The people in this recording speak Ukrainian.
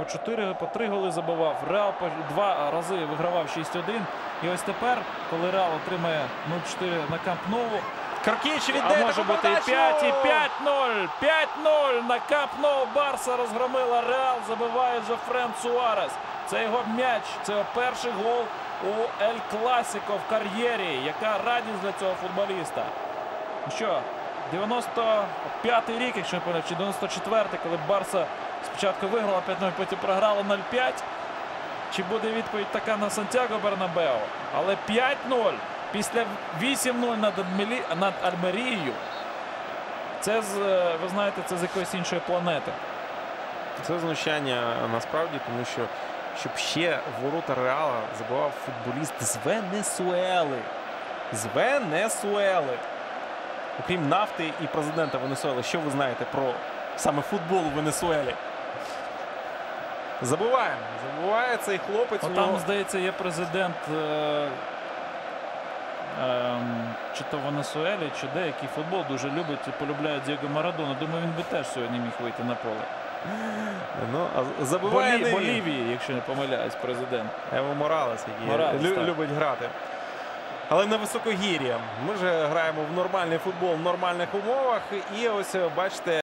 по 4, по 3 голи забивав. Реал по два рази вигравав 6-1. І ось тепер, коли Реал отримає 0-4 на Камп Нову, Каркіч а може бути і 5, і 5-0. 5-0 на Камп Ноу. Барса розгромила Реал. Забиває Жофрен Суарес. Це його м'яч. Це його перший гол у Ель Класіко в кар'єрі. Яка радість для цього футболіста. Що, 95-й рік, якщо не помиляюсь, чи 94-й, коли Барса спочатку виграла 5-0, потім програла 0-5. Чи буде відповідь така на Сантьяго Бернабео? Але 5-0 після 8-0 над, Альмерією. Це з, е, ви знаєте, це з якоїсь іншої планети. Це знущання насправді, тому що щоб ще ворота Реала забивав футболіст з Венесуели. З Венесуели. Окрім нафти і президента Венесуели, що ви знаєте про саме футбол у Венесуелі? Забуваємо. Забуває цей хлопець. Ну, там, нього- здається, є президент е, ем, чи то Венесуелі, чи де, який футбол дуже любить і полюбляє Дієго Марадону. Думаю, він би теж сьогодні міг вийти на поле. Ну, а забиває Болі. Болівії, якщо не помиляюсь, президент. Ево Моралес, який Моралес, лю- так. любить грати. Але на високогір'я. Ми ж граємо в нормальний футбол в нормальних умовах. І ось бачите.